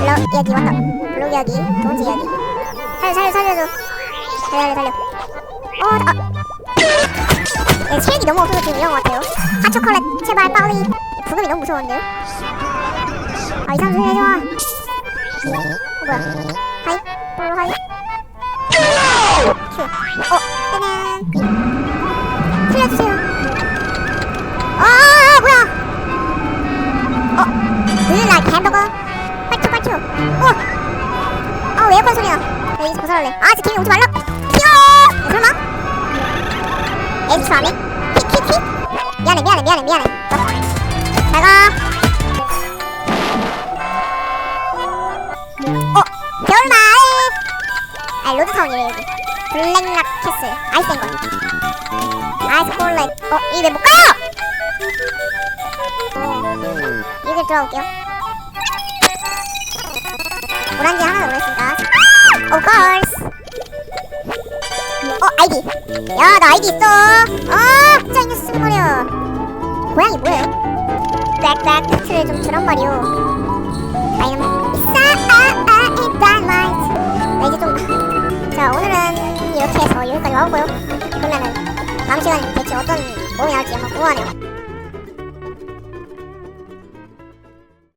블럭 이야기 왔다 이야기 두 번째 이야기. 살려 살려 살려줘 살려 살려 살려. 어 아. 네, 체력이 너무 없어서 지금 이런 것 같아요. 아 초콜릿. 제발 빨리. 부금이 너무 무서운데요? 아 이상 좀 해줘. 어, 뭐야? 하이? 볼로 하이. 큐. 어, 짜잔 빨초 빨초 어, 어 에어컨 소리나 나 여기서 벗어날래. 아 진짜 개미 오지 말라. 야, 설마? 에이스 아니? 픽픽픽? 미안해 미안해 미안해 미안해. 잘 가. 어 겨울마을 아 로드타운이래 여기. 블랙락 캐슬. 아이스 앵걸 아이스 콜렛. 어 이게 왜못 가요? 어 이걸 들어볼게요 오란지 하나 모르겠습니다. Of course. 어 아이디. 야 나 아이디 있어. 어 혼자 있는 쓰는 말이야. 고양이 뭐예요? 빽빽 트를 좀 주란 말이오. 다이너마이트 아아 다이너마이트 나 이제 좀 자 오늘은 이렇게 해서 여기까지 와보고요. 그러면은 다음 시간에 대체 어떤 모험이 나올지 한번 궁금하네요